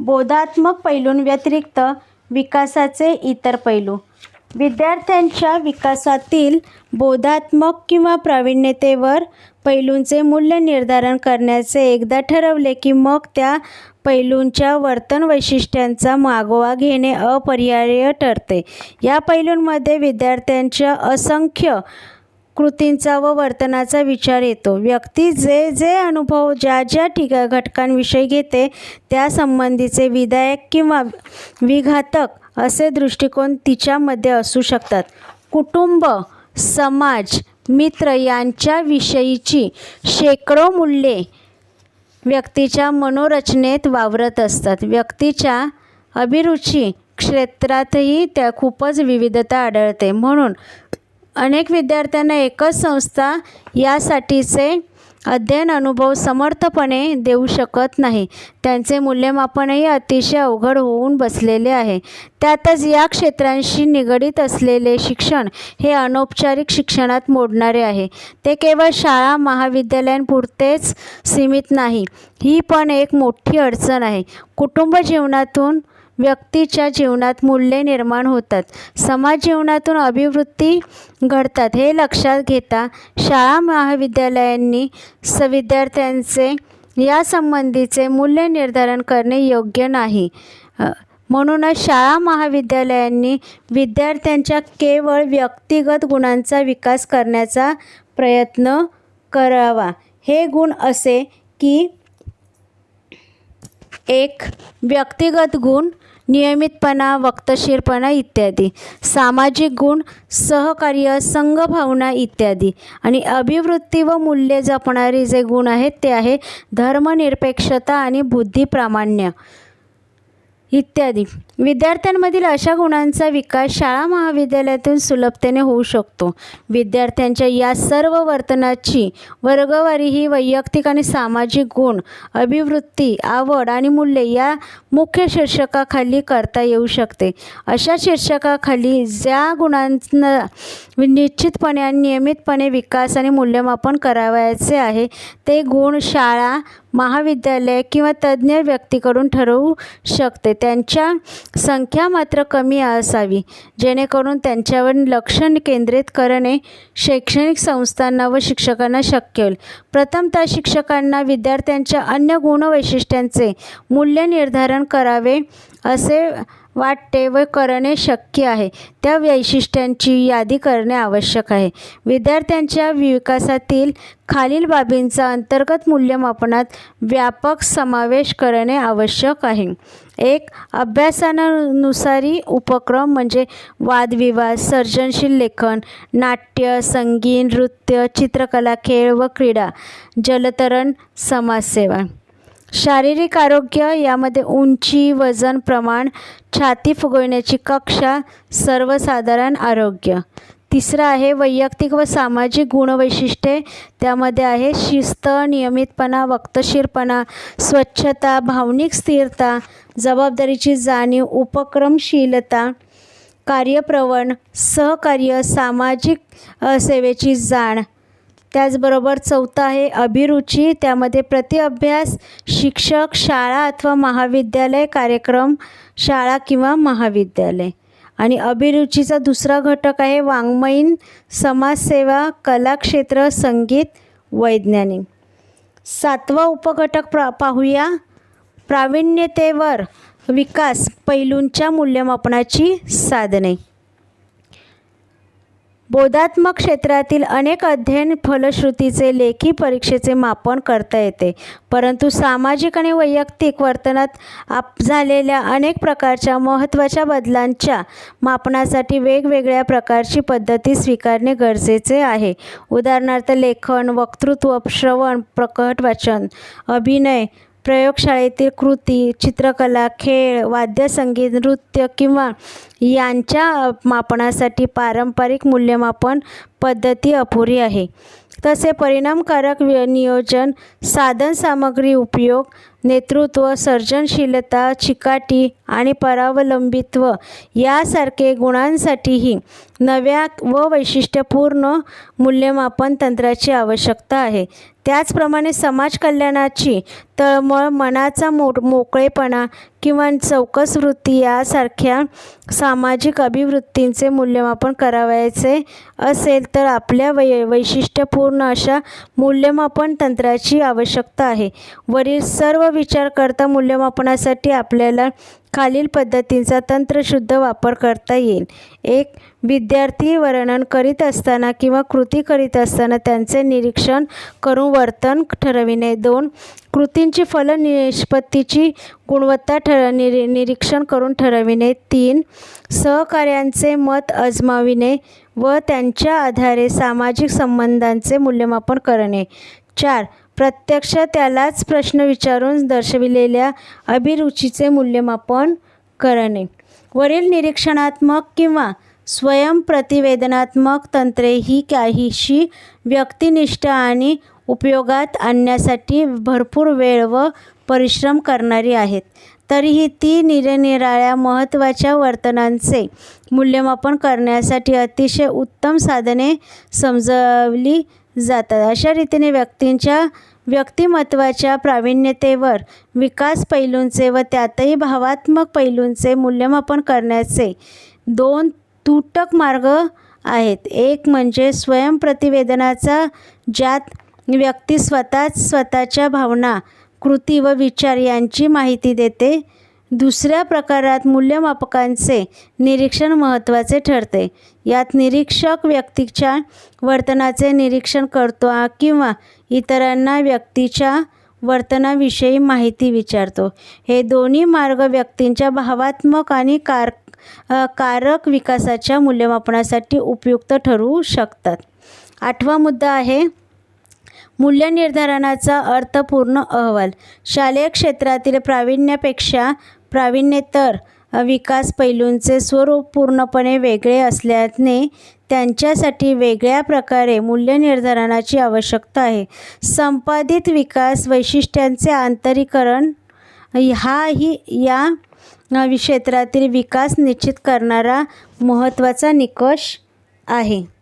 बोधात्मक पैलूंव्यतिरिक्त विकासाचे इतर पैलू. विद्यार्थ्यांच्या विकासातील बोधात्मक किंवा प्रावीण्यतेवर पैलूंचे मूल्य निर्धारण करण्याचे एकदा ठरवले की मग त्या पैलूंच्या वर्तन वैशिष्ट्यांचा मागोवा घेणे अपरिहार्य ठरते. या पैलूंमध्ये विद्यार्थ्यांच्या असंख्य कृतींचा व वर्तनाचा विचार येतो. व्यक्ती जे जे अनुभव ज्या ज्या ठिका घटकांविषयी घेते त्यासंबंधीचे विधायक किंवा विघातक असे दृष्टिकोन तिच्यामध्ये असू शकतात. कुटुंब समाज मित्र यांच्याविषयीची शेकडो मूल्ये व्यक्तीच्या मनोरचनेत वावरत असतात. व्यक्तीच्या अभिरुची क्षेत्रातही त्या खूपच विविधता आढळते. म्हणून अनेक विद्यार्थ्यांना एकच संस्था यासाठीचे अध्ययन अनुभव समर्थपणे देऊ शकत नाही. त्यांचे मूल्यमापनही अतिशय अवघड होऊन बसलेले आहे. त्यातच या क्षेत्रांशी निगडीत असलेले शिक्षण हे अनौपचारिक शिक्षणात मोडणारे आहे. ते केवळ शाळा महाविद्यालयांपुरतेच सीमित नाही. ही पण एक मोठी अडचण आहे. कुटुंब जीवनातून व्यक्तीच्या जीवनात मूल्ये निर्माण होतात. समाज जीवनातून अभिवृत्ती घडतात हे लक्षात घेता शाळा महाविद्यालयांनी स विद्यार्थ्यांचे यासंबंधीचे मूल्य निर्धारण करणे योग्य नाही. म्हणूनच शाळा महाविद्यालयांनी विद्यार्थ्यांच्या केवळ व्यक्तिगत गुणांचा विकास करण्याचा प्रयत्न करावा. हे गुण असे की एक व्यक्तिगत गुण नियमितपणा वक्तशीरपणा इत्यादी. सामाजिक गुण सहकार्य संघभावना इत्यादी. आणि अभिवृत्ती व मूल्ये जपणारे जे गुण आहेत ते आहे धर्मनिरपेक्षता आणि बुद्धिप्रामाण्य इत्यादी. विद्यार्थ्यांमधील अशा गुणांचा विकास शाळा महाविद्यालयातून सुलभतेने होऊ शकतो. विद्यार्थ्यांच्या या सर्व वर्तनाची वर्गवारी ही वैयक्तिक आणि सामाजिक गुण अभिवृत्ती आवड आणि मूल्ये या मुख्य शीर्षकाखाली करता येऊ शकते. अशा शीर्षकाखाली ज्या गुणांना निश्चितपणे आणि नियमितपणे विकास आणि मूल्यमापन करावयाचे आहे ते गुण शाळा महाविद्यालय किंवा तज्ज्ञ व्यक्तीकडून ठरवू शकते. त्यांच्या संख्या मात्र कमी असावी. जेणेकरून त्यांच्यावर लक्ष केंद्रित करणे शैक्षणिक संस्थांना व शिक्षकांना शक्य होईल. प्रथमतः शिक्षकांना विद्यार्थ्यांच्या अन्य गुणवैशिष्ट्यांचे मूल्य निर्धारण करावे असे वाटते व करणे शक्य आहे. त्या वैशिष्ट्यांची यादी करणे आवश्यक आहे. विद्यार्थ्यांच्या विकासातील खालील बाबींचा अंतर्गत मूल्यमापनात व्यापक समावेश करणे आवश्यक आहे. एक अभ्यासानुसारी उपक्रम म्हणजे वादविवाद सर्जनशील लेखन नाट्य संगीत नृत्य चित्रकला खेळ व क्रीडा जलतरण समाजसेवा. शारीरिक आरोग्य यामध्ये उंची वजन प्रमाण छाती फुगवण्याची कक्षा सर्वसाधारण आरोग्य. तिसरं आहे वैयक्तिक व सामाजिक गुणवैशिष्ट्ये. त्यामध्ये आहे शिस्त नियमितपणा वक्तशीरपणा स्वच्छता भावनिक स्थिरता जबाबदारीची जाणीव उपक्रमशीलता कार्यप्रवण सहकार्य सामाजिक सेवेची जाण त्याचबरोबर चौथं आहे अभिरुची. त्यामध्ये प्रतिअभ्यास शिक्षक शाळा अथवा महाविद्यालय कार्यक्रम शाळा किंवा महाविद्यालय. आणि अभिरुचीचा दुसरा घटक आहे वाङ्मयीन समाजसेवा कलाक्षेत्र संगीत वैज्ञानिक. सातवा उपघटक प्रा पाहूया. प्रावीण्यतेवर विकास पैलूंच्या मूल्यमापनाची साधने. बोधात्मक क्षेत्रातील अनेक अध्ययन फलश्रुतीचे लेखी परीक्षेचे मापन करता येते. परंतु सामाजिक आणि वैयक्तिक वर्तनात आप झालेल्या अनेक प्रकारच्या महत्त्वाच्या बदलांच्या मापनासाठी वेगवेगळ्या प्रकारची पद्धती स्वीकारणे गरजेचे आहे. उदाहरणार्थ लेखन वक्तृत्व श्रवण प्रकट वाचन अभिनय प्रयोगशाळेतील कृती चित्रकला खेळ वाद्यसंगीत नृत्य किंवा यांच्या मापनासाठी पारंपरिक मूल्यमापन पद्धती अपुरी आहे. तसे परिणामकारक नियोजन नियोजन साधनसामग्री उपयोग नेतृत्व सर्जनशीलता चिकाटी आणि परावलंबित्व यासारखे गुणांसाठीही नव्या व वैशिष्ट्यपूर्ण मूल्यमापन तंत्राची आवश्यकता आहे. त्याचप्रमाणे समाज कल्याणाची तळमळ मनाचा मो मोकळेपणा किंवा चौकस वृत्ती यासारख्या सामाजिक अभिवृत्तींचे मूल्यमापन करावयाचे असेल तर आपल्या वै वैशिष्ट्यपूर्ण अशा मूल्यमापन तंत्राची आवश्यकता आहे. वरील सर्व विचार करता मूल्यमापनासाठी आपल्याला खालील पद्धतींचा तंत्रशुद्ध वापर करता येईल. एक विद्यार्थी वर्णन करीत असताना किंवा कृती करीत असताना त्यांचे निरीक्षण करून वर्तन ठरविणे. दोन कृतींची फल निष्पत्तीची गुणवत्ता ठर निरी निरीक्षण करून ठरविणे. तीन सहकार्यांचे मत अजमाविणे व त्यांच्या आधारे सामाजिक संबंधांचे मूल्यमापन करणे. चार प्रत्यक्ष त्यालाच प्रश्न विचारून दर्शविलेल्या अभिरुचीचे मूल्यमापन करणे. वरील निरीक्षणात्मक किंवा स्वयंप्रतिवेदनात्मक तंत्रे ही काहीशी व्यक्तिनिष्ठ आणि उपयोगात आणण्यासाठी भरपूर वेळ व परिश्रम करणारी आहेत. तरीही ती निरनिराळ्या महत्त्वाच्या वर्तनांचे मूल्यमापन करण्यासाठी अतिशय उत्तम साधने समजवली जातात. अशा रीतीने व्यक्तींच्या व्यक्तिमत्वाच्या प्रावीण्यतेवर विकास पैलूंचे व त्यातही भावात्मक पैलूंचे मूल्यमापन करण्याचे दोन तुटक मार्ग आहेत. एक म्हणजे स्वयंप्रतिवेदनाचा ज्यात व्यक्ती स्वतःच स्वतःच्या भावना कृती व विचार यांची माहिती देते. दुसऱ्या प्रकारात मूल्यमापकांचे निरीक्षण महत्त्वाचे ठरते. यात निरीक्षक व्यक्तीच्या वर्तनाचे निरीक्षण करतो किंवा इतरांना व्यक्तीच्या वर्तनाविषयी माहिती विचारतो. हे दोन्ही मार्ग व्यक्तींच्या भावात्मक आणि कार कारक विकासाच्या मूल्यमापनासाठी उपयुक्त ठरू शकतात. आठवा मुद्दा आहे मूल्य निर्धारणाचा अर्थपूर्ण अहवाल. शालेय क्षेत्रातील प्रावीण्यापेक्षा प्रावीण्येतर विकास पैलूंचे स्वरूप पूर्णपणे वेगळे असल्याने त्यांच्यासाठी वेगळ्या प्रकारे मूल्य निर्धारणाची आवश्यकता आहे. संपादित विकास वैशिष्ट्यांचे आंतरीकरण हाही या क्षेत्रातील विकास निश्चित करणारा महत्त्वाचा निकष आहे.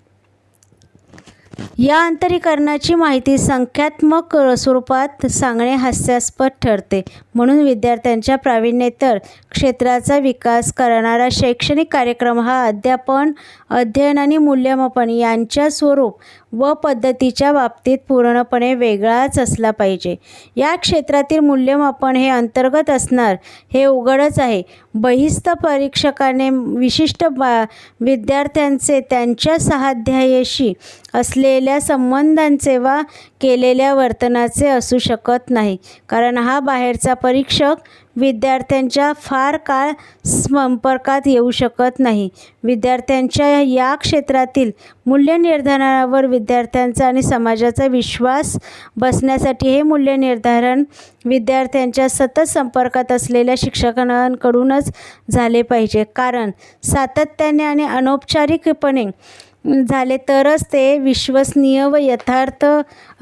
या अंतरीकरणाची माहिती संख्यात्मक स्वरूपात सांगणे हास्यास्पद ठरते. म्हणून विद्यार्थ्यांच्या प्रावीण्येतर क्षेत्राचा विकास करणारा शैक्षणिक कार्यक्रम हा अध्यापन अध्ययन आणि मूल्यमापन यांच्या स्वरूप व पद्धतीच्या बाबतीत पूर्णपणे वेगळाच असला पाहिजे. या क्षेत्रातील मूल्यमापन हे अंतर्गत असणार हे उघडच आहे. बहिस्त परीक्षकाने विशिष्ट बा विद्यार्थ्यांचे त्यांच्या सहाध्यायीशी असलेल्या संबंधांचे वा केलेल्या वर्तनाचे असू शकत नाही. कारण हा बाहेरचा परीक्षक विद्यार्थ्यांच्या फार काळ संपर्कात येऊ शकत नाही. विद्यार्थ्यांच्या या क्षेत्रातील मूल्यनिर्धारणावर विद्यार्थ्यांचा आणि समाजाचा विश्वास बसण्यासाठी हे मूल्यनिर्धारण विद्यार्थ्यांच्या सतत संपर्कात असलेल्या शिक्षकांकडूनच झाले पाहिजे. कारण सातत्याने आणि अनौपचारिकपणे झाले तरच ते विश्वसनीय व यथार्थ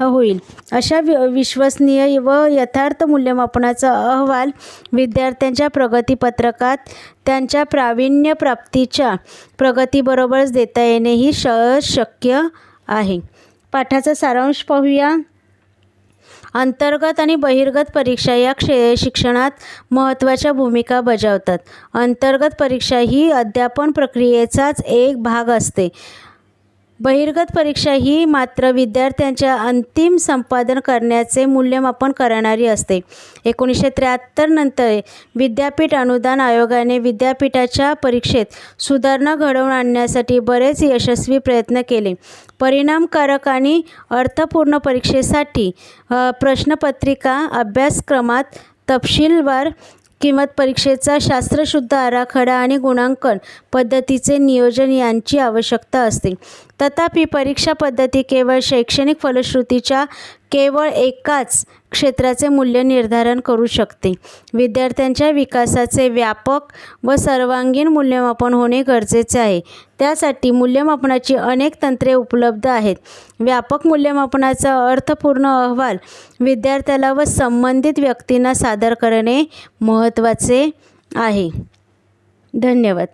होईल. अशा विश्वसनीय व यथार्थ मूल्यमापनाचा अहवाल विद्यार्थ्यांच्या प्रगतीपत्रकात त्यांच्या प्रावीण्य प्राप्तीच्या प्रगतीबरोबरच देता येणे ही सहज शक्य आहे. पाठाचा सारांश पाहूया. अंतर्गत आणि बहिर्गत परीक्षा या क्षे शिक्षणात महत्त्वाच्या भूमिका बजावतात. अंतर्गत परीक्षा ही अध्यापन प्रक्रियेचाच एक भाग असते. बहिर्गत परीक्षा ही मात्र विद्यार्थ्यांच्या अंतिम संपादन करण्याचे मूल्यमापन करणारी असते. एकोणीसशे त्र्याहत्तर नंतर विद्यापीठ अनुदान आयोगाने विद्यापीठाच्या परीक्षेत सुधारणा घडवून आणण्यासाठी बरेच यशस्वी प्रयत्न केले. परिणामकारक आणि अर्थपूर्ण परीक्षेसाठी प्रश्नपत्रिका अभ्यासक्रमात तपशीलवार किंमत परीक्षेचा शास्त्रशुद्ध आराखडा आणि गुणांकन पद्धतीचे नियोजन यांची आवश्यकता असते. तथापि परीक्षा पद्धती केवळ शैक्षणिक फलश्रुतीच्या केवळ एकाच क्षेत्राचे मूल्य निर्धारण करू शकते. विद्यार्थ्यांच्या विकासाचे व्यापक व सर्वांगीण मूल्यमापन होणे गरजेचे आहे. त्यासाठी मूल्यमापनाची अनेक तंत्रे उपलब्ध आहेत. व्यापक मूल्यमापनाचा अर्थपूर्ण अहवाल विद्यार्थ्याला व संबंधित व्यक्तींना सादर करणे महत्त्वाचे आहे. धन्यवाद.